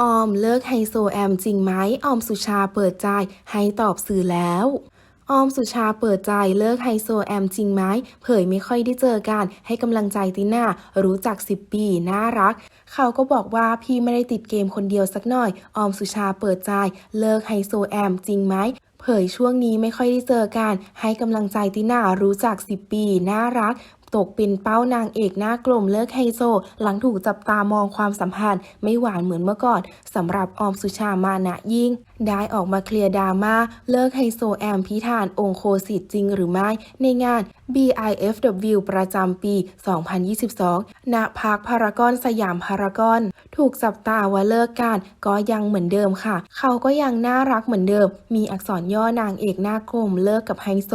ออมเลิกไฮโซแอมจริงไหมออมสุชาเปิดใจให้ตอบสื่อแล้วออมสุชาเปิดใจเลิกไฮโซแอมจริงไหมเผยไม่ค่อยได้เจอกัน ให้กำลังใจติน่ารู้จัก 10 ปี น่ารัก เขาก็บอกว่าพี่ไม่ได้ติดเกมคนเดียวสักหน่อย ออมสุชาเปิดใจเลิกไฮโซแอมจริงไหมเผยช่วงนี้ไม่ค่อยได้เจอกัน ให้กำลังใจติน่ารู้จัก 10 ปี น่ารัก ตกเป็นเป้านางเอกหน้ากลมเลิกไฮโซ หลังถูกจับตามองความสัมพันธ์ ไม่หวานเหมือนเมื่อก่อนสำหรับออมสุชามานะยิ่ง ได้ออกมาเคลียร์ดราม่าเลิกไฮโซแอมพิธานองคโคสิทธิ์จริงหรือไม่ในงาน BIFW ประจำปี 2022 ณ พาร์คพารากอนสยามพารากอน ถูกจับตาว่าเลิกกันก็ยังเหมือนเดิมค่ะ เขาก็ยังน่ารักเหมือนเดิม มีอักษรย่อนางเอกหน้ากลมเลิกกับไฮโซ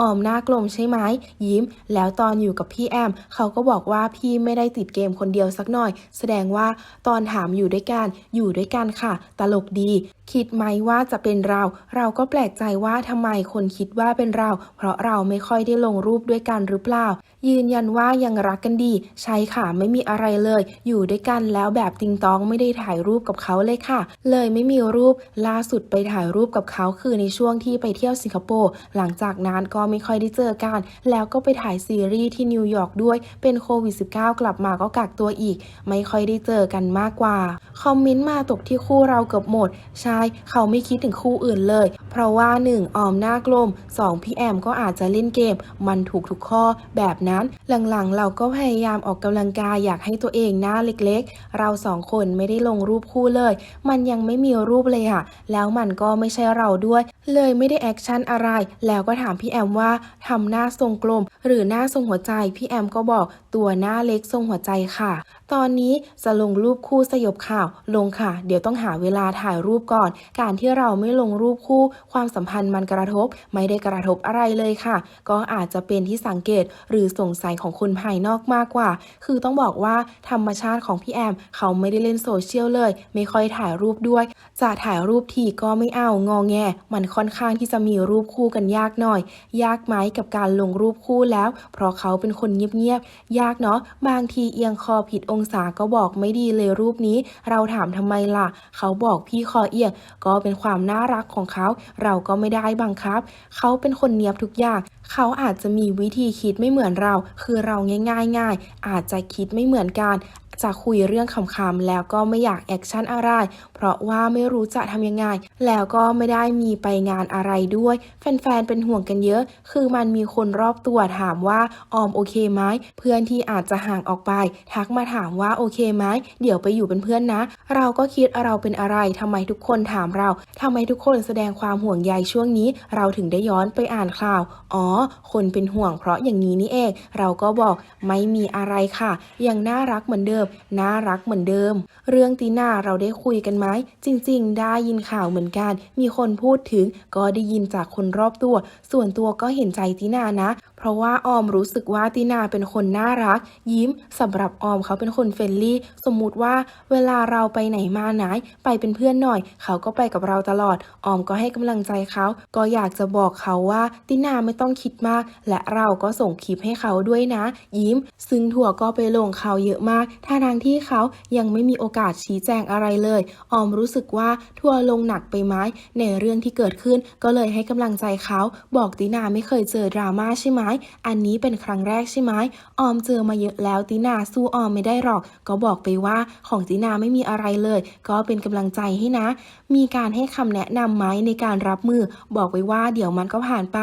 ออมหน้ากลมใช่ไหม ยิ้ม แล้วตอนอยู่กับพี่แอม เขาก็บอกว่าพี่ไม่ได้ติดเกมคนเดียวสักหน่อย แสดงว่าตอนถามอยู่ด้วยกัน อยู่ด้วยกันค่ะ ตลกดี คิดไหมว่าจะเป็นเรา เราก็แปลกใจว่าทำไมคนคิดว่าเป็นเรา เพราะเราไม่ค่อยได้ลงรูปด้วยกันหรือเปล่า ยืนยันว่ายังรักกันดี ใช่ค่ะไม่มีอะไรเลย อยู่ด้วยกันแล้วแบบติงตองไม่ได้ถ่ายรูปกับเขาเลยค่ะ เลยไม่มีรูปล่าสุดไปถ่ายรูปกับเขาคือในช่วงที่ไปเที่ยวสิงคโปร์หลังจากนั้นก็ไม่ค่อยได้เจอกัน แล้วก็ไปถ่ายซีรีส์ที่นิวยอร์กด้วยเป็นโควิด -19 กลับมาก็กักตัวอีก ไม่ค่อยได้เจอกันมากกว่า คอมเมนต์มาตกที่คู่เราเกือบหมด ใช่ เขาไม่คิดถึงคู่อื่นเลย ราะว่า 1. ออมหน้ากลม 2. พี่แอมก็อาจจะเล่นเกม มันถูกทุกข้อแบบนั้น หลังๆ เราก็พยายามออกกำลังกายอยากให้ตัวเองหน้าเล็กๆ เราสองคนไม่ได้ลงรูปคู่เลย มันยังไม่มีรูปเลยอะแล้วมันก็ไม่ใช่เราด้วย เลยไม่ได้แอคชั่นอะไร แล้วก็ถามพี่แอมว่าทำหน้าทรงกลม หรือหน้าทรงหัวใจ พี่แอมก็บอกตัวหน้าเล็กทรงหัวใจค่ะ ตอนนี้จะลงรูปคู่สยบข่าวลงค่ะ เดี๋ยวต้องหาเวลาถ่ายรูปก่อน การที่เราไม่ลงรูปคู่ความสัมพันธ์มันกระทบไม่ได้กระทบอะไรเลยค่ะ ก็อาจจะเป็นที่สังเกตหรือสงสัยของคนภายนอกมากกว่า คือต้องบอกว่าธรรมชาติของพี่แอม เขาไม่ได้เล่นโซเชียลเลย ไม่ค่อยถ่ายรูปด้วย จะถ่ายรูปทีก็ไม่เอางอแง มันค่อนข้างที่จะมีรูปคู่กันยากหน่อย ยากไหมกับการลงรูปคู่แล้ว เพราะเขาเป็นคนเงียบๆยากเนาะบางทีเอียงคอผิดองศาก็บอกไม่ดีเลยรูปนี้ เราถามทำไมล่ะ เขาบอกพี่คอเอียงก็เป็นความน่ารักของเขาเราก็ไม่ได้บังคับ เขาเป็นคนเนียบทุกอย่าง เขาอาจจะมีวิธีคิดไม่เหมือนเรา คือเราง่ายๆง่ายอาจจะคิดไม่เหมือนกัน จะคุยเรื่องคำๆแล้วก็ไม่อยากแอคชั่นอะไร เพราะว่าไม่รู้จะทำยังไง แล้วก็ไม่ได้มีไปงานอะไรด้วย แฟนๆเป็นห่วงกันเยอะ คือมันมีคนรอบตัวถามว่าออมโอเคไหมเพื่อนที่อาจจะห่างออกไป ทักมาถามว่าโอเคไหมเดี๋ยวไปอยู่เป็นเพื่อนนะ เราก็คิดเราเป็นอะไรทำไมทุกคนถามเราทำไมทุกคนแสดงความห่วงใยช่วงนี้ เราถึงได้ย้อนไปอ่านข่าว อ๋อ คนเป็นห่วงเพราะอย่างนี้นี่เอง เราก็บอกไม่มีอะไรค่ะ ยังน่ารักเหมือนเดิมน่ารักเหมือนเดิม เรื่องตีน่าเราได้คุยกันไหมจริง ๆ ได้ยินข่าวเหมือนกัน มีคนพูดถึงก็ได้ยินจากคนรอบตัว ส่วนตัวก็เห็นใจตีน่านะเพราะว่าออมรู้สึกว่าตีนาเป็นคนน่ารัก ยิ้มสำหรับออมเขาเป็นคนเฟรนลี่ สมมุติว่าเวลาเราไปไหนมาไหน ไปเป็นเพื่อนหน่อย เขาก็ไปกับเราตลอด ออมก็ให้กำลังใจเขา ก็อยากจะบอกเขาว่าตินาไม่ต้องคิดมาก และเราก็ส่งคลิปให้เขาด้วยนะ ยิ้ม ซึ่งถั่วก็ไปลงเขาเยอะมากท่าทางที่เขายังไม่มีโอกาสชี้แจงอะไรเลย ออมรู้สึกว่าทั่วลงหนักไปไหมในเรื่องที่เกิดขึ้น ก็เลยให้กำลังใจเขา บอกตินาไม่เคยเจอดราม่าใช่ไหมอันนี้เป็นครั้งแรกใช่ไหมออมเจอมาเยอะแล้วตินาสู้ออมไม่ได้หรอก ก็บอกไปว่าของตินาไม่มีอะไรเลย ก็เป็นกำลังใจให้นะ มีการให้คำแนะนำไหมในการรับมือ บอกไปว่าเดี๋ยวมันก็ผ่านไป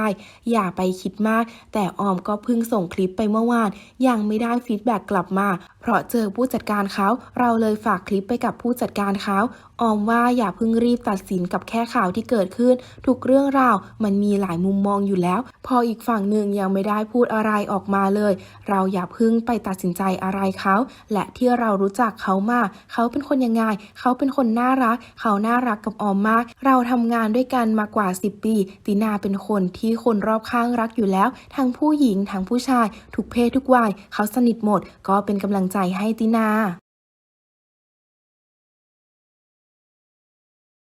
อย่าไปคิดมาก แต่ออมก็เพิ่งส่งคลิปไปเมื่อวานยังไม่ได้ฟีดแบ็กกลับมา เพราะเจอผู้จัดการเขา เราเลยฝากคลิปไปกับผู้จัดการเขาออมว่าอย่าเพิ่งรีบตัดสินกับแค่ข่าวที่เกิดขึ้น ทุกเรื่องราวมันมีหลายมุมมองอยู่แล้ว พออีกฝั่งหนึ่งยังไม่ได้พูดอะไรออกมาเลย เราอย่าเพิ่งไปตัดสินใจอะไรเขา และที่เรารู้จักเขามาก เขาเป็นคนยังไง เขาเป็นคนน่ารัก เขาน่ารักกับออมมาก เราทำงานด้วยกันมากว่า 10 ปี ตินาเป็นคนที่คนรอบข้างรักอยู่แล้ว ทั้งผู้หญิงทั้งผู้ชาย ทุกเพศทุกวัยเขาสนิทหมด ก็เป็นกำลังใจให้ตินา